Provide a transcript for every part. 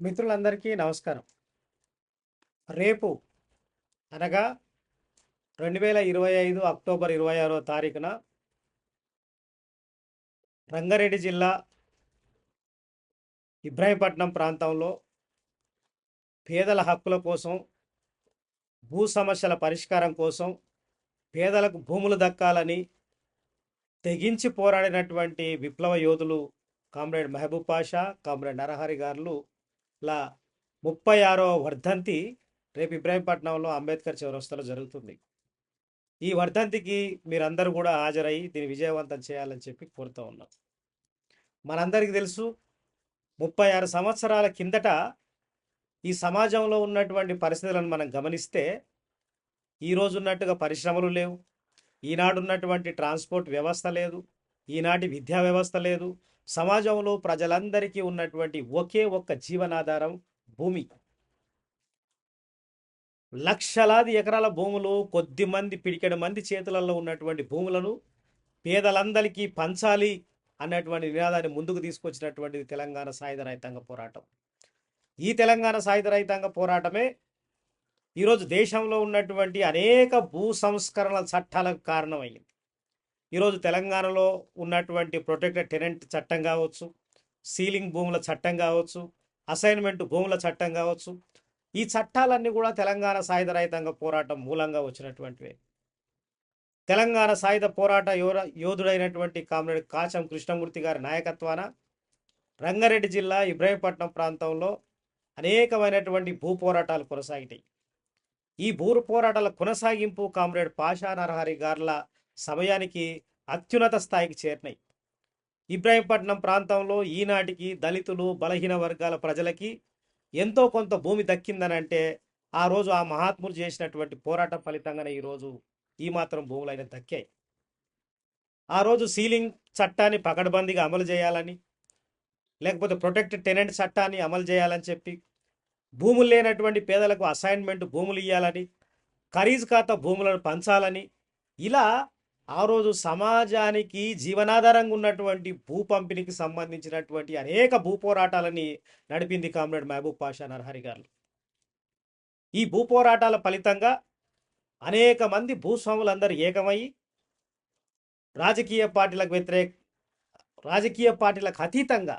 మిత్రులందరికీ నమస్కారం. రేపు అనగా రెండు వేల ఇరవై ఐదు అక్టోబర్ ఇరవై ఆరో తారీఖున రంగారెడ్డి జిల్లా ఇబ్రాహీంపట్నం ప్రాంతంలో పేదల హక్కుల కోసం భూ సమస్యల పరిష్కారం కోసం పేదలకు భూములు దక్కాలని తెగించి పోరాడినటువంటి విప్లవ యోధులు కామ్రేడ్ మహబూబ్ పాషా కామ్రేడ్ నరహరి గారు లా ముప్పై ఆరో వర్ధంతి రేపు ఇబ్రాహీంపట్నంలో అంబేద్కర్ చౌరస్తాలో జరుగుతుంది. ఈ వర్ధంతికి మీరందరూ కూడా హాజరయ్యి దీన్ని విజయవంతం చేయాలని చెప్పి కోరుతూ ఉన్నాం. మనందరికీ తెలుసు ముప్పై ఆరు సంవత్సరాల కిందట ఈ సమాజంలో ఉన్నటువంటి పరిస్థితులను మనం గమనిస్తే ఈ ఉన్నట్టుగా పరిశ్రమలు లేవు ఈనాడు ఉన్నటువంటి ట్రాన్స్పోర్ట్ వ్యవస్థ లేదు ఈనాటి విద్యా వ్యవస్థ లేదు సమాజంలో ప్రజలందరికీ ఉన్నటువంటి ఒకే ఒక్క జీవనాధారం భూమి. లక్షలాది ఎకరాల భూములు కొద్ది మంది పిడికెడు మంది చేతులలో ఉన్నటువంటి భూములను పేదలందరికీ పంచాలి అన్నటువంటి నినాదాన్ని ముందుకు తీసుకొచ్చినటువంటిది తెలంగాణ సాయుధ రైతాంగ పోరాటం. ఈ తెలంగాణ సాయుధ రైతాంగ పోరాటమే ఈరోజు దేశంలో ఉన్నటువంటి అనేక భూ సంస్కరణల చట్టాలకు కారణమైంది. ఈరోజు తెలంగాణలో ఉన్నటువంటి ప్రొటెక్టెడ్ టెనెంట్ చట్టం కావచ్చు సీలింగ్ భూముల చట్టం కావచ్చు అసైన్మెంట్ భూముల చట్టం కావచ్చు ఈ చట్టాలన్నీ కూడా తెలంగాణ సాయుధ రహితంగా పోరాటం మూలంగా వచ్చినటువంటివే. తెలంగాణ సాయుధ పోరాట యోర యోధుడైనటువంటి కామ్రేడ్ కాచం కృష్ణమూర్తి గారి నాయకత్వాన రంగారెడ్డి జిల్లా ఇబ్రాహీంపట్నం ప్రాంతంలో అనేకమైనటువంటి భూ పోరాటాలు కొనసాగినాయి. ఈ భూ పోరాటాల కొనసాగింపు కామ్రేడ్ పాషా నరహరి గార్ల సమయానికి అత్యున్నత స్థాయికి చేరినాయి. ఇబ్రాహీంపట్నం ప్రాంతంలో ఈనాటికి దళితులు బలహీన వర్గాల ప్రజలకి ఎంతో కొంత భూమి దక్కిందనంటే ఆ రోజు ఆ మహాత్ములు చేసినటువంటి పోరాటం ఫలితంగానే ఈరోజు ఈ మాత్రం భూములైన దక్కాయి. ఆ రోజు సీలింగ్ చట్టాన్ని పకడ్బందీగా అమలు చేయాలని లేకపోతే ప్రొటెక్ట్ టెనెంట్ చట్టాన్ని అమలు చేయాలని చెప్పి భూములు లేనటువంటి పేదలకు అసైన్మెంట్ భూములు ఇవ్వాలని ఖరీజు ఖాతా భూములను పంచాలని ఇలా ఆ రోజు సమాజానికి జీవనాధారంగా ఉన్నటువంటి భూ పంపిణీకి సంబంధించినటువంటి అనేక భూ పోరాటాలని నడిపింది కామ్రేడ్ మహబూబ్ పాషా నరహరి గారు. ఈ భూ పోరాటాల ఫలితంగా అనేక మంది భూస్వాములందరూ ఏకమై రాజకీయ పార్టీలకు వ్యతిరేక రాజకీయ పార్టీలకు అతీతంగా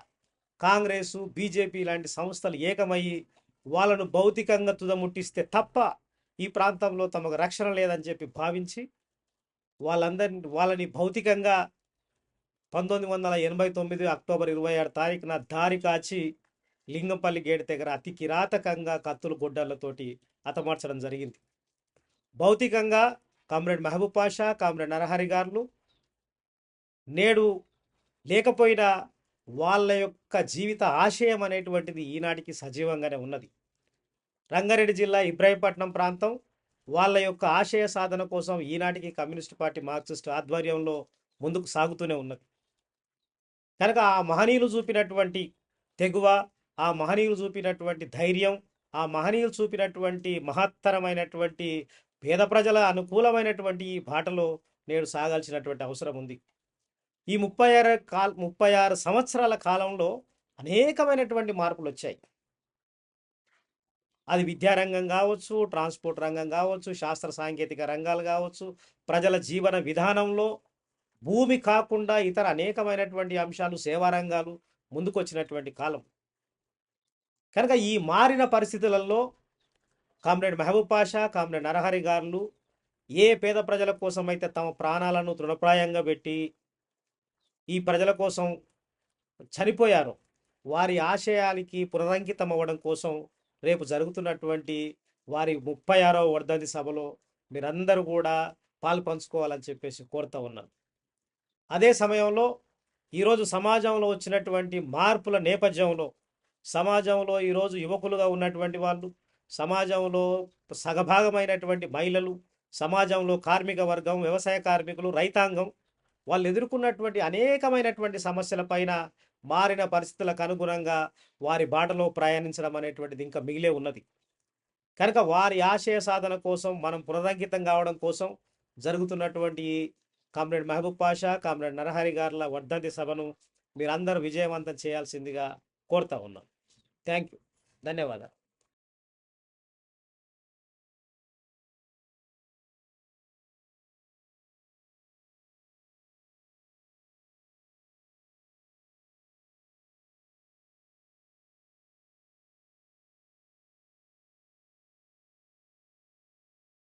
కాంగ్రెసు బీజేపీ లాంటి సంస్థలు ఏకమయ్యి వాళ్ళను భౌతికంగా తుదముట్టిస్తే తప్ప ఈ ప్రాంతంలో తమకు రక్షణ లేదని చెప్పి భావించి వాళ్ళందరిని వాళ్ళని భౌతికంగా పంతొమ్మిది వందల ఎనభై తొమ్మిది అక్టోబర్ ఇరవై ఆరు తారీఖున దారి కాచి లింగంపల్లి గేట్ దగ్గర అతి కిరాతకంగా కత్తులు గొడ్డళ్ళతోటి హతమార్చడం జరిగింది. భౌతికంగా కామ్రేడ్ మహబూబ్ పాషా కామ్రేడ్ నరహరి గారు నేడు లేకపోయినా వాళ్ళ యొక్క జీవిత ఆశయం అనేటువంటిది ఈనాటికి సజీవంగానే ఉన్నది. రంగారెడ్డి జిల్లా ఇబ్రాహీంపట్నం ప్రాంతం వాళ్ళ యొక్క ఆశయ సాధన కోసం ఈనాటికి కమ్యూనిస్ట్ పార్టీ మార్క్సిస్ట్ ఆధ్వర్యంలో ముందుకు సాగుతూనే ఉన్నది. కనుక ఆ మహనీయులు చూపినటువంటి తెగువ ఆ మహనీయులు చూపినటువంటి ధైర్యం ఆ మహనీయులు చూపినటువంటి మహత్తరమైనటువంటి పేద ప్రజల అనుకూలమైనటువంటి ఈ బాటలో నేడు సాగాల్సినటువంటి అవసరం ఉంది. ఈ ముప్పై ఆరు కాల్ ముప్పై ఆరు సంవత్సరాల కాలంలో అనేకమైనటువంటి మార్పులు వచ్చాయి. అది విద్యారంగం కావచ్చు ట్రాన్స్పోర్ట్ రంగం కావచ్చు శాస్త్ర సాంకేతిక రంగాలు కావచ్చు ప్రజల జీవన విధానంలో భూమి కాకుండా ఇతర అనేకమైనటువంటి అంశాలు సేవా రంగాలు ముందుకొచ్చినటువంటి కాలం. కనుక ఈ మారిన పరిస్థితులలో కామ్రేడ్ మహబూబ్ పాషా కామ్రేడ్ నరహరి గారులు ఏ పేద ప్రజల కోసం అయితే తమ ప్రాణాలను తృణప్రాయంగా పెట్టి ఈ ప్రజల కోసం చనిపోయారో వారి ఆశయాలకి పునరంకితం అవ్వడం కోసం రేపు జరుగుతున్నటువంటి వారి ముప్పై ఆరవ వర్ధంతి సభలో మీరందరూ కూడా పాలు పంచుకోవాలని చెప్పేసి కోరుతా ఉన్నాను. అదే సమయంలో ఈరోజు సమాజంలో వచ్చినటువంటి మార్పుల నేపథ్యంలో సమాజంలో ఈరోజు యువకులుగా ఉన్నటువంటి వాళ్ళు సమాజంలో సగభాగమైనటువంటి మహిళలు సమాజంలో కార్మిక వర్గం వ్యవసాయ కార్మికులు రైతాంగం వాళ్ళు ఎదుర్కొన్నటువంటి అనేకమైనటువంటి సమస్యల పైన మారిన పరిస్థితులకు అనుగుణంగా వారి బాటలో ప్రయాణించడం అనేటువంటిది ఇంకా మిగిలే ఉన్నది. కనుక వారి ఆశయ సాధన కోసం మనం పునరంకితం కావడం కోసం జరుగుతున్నటువంటి కామ్రేడ్ మహబూబ్ పాషా కామ్రేడ్ నరహరి గారుల వర్ధంతి సభను మీరందరూ విజయవంతం చేయాల్సిందిగా కోరుతా ఉన్నాం. థ్యాంక్ యూ ధన్యవాదాలు.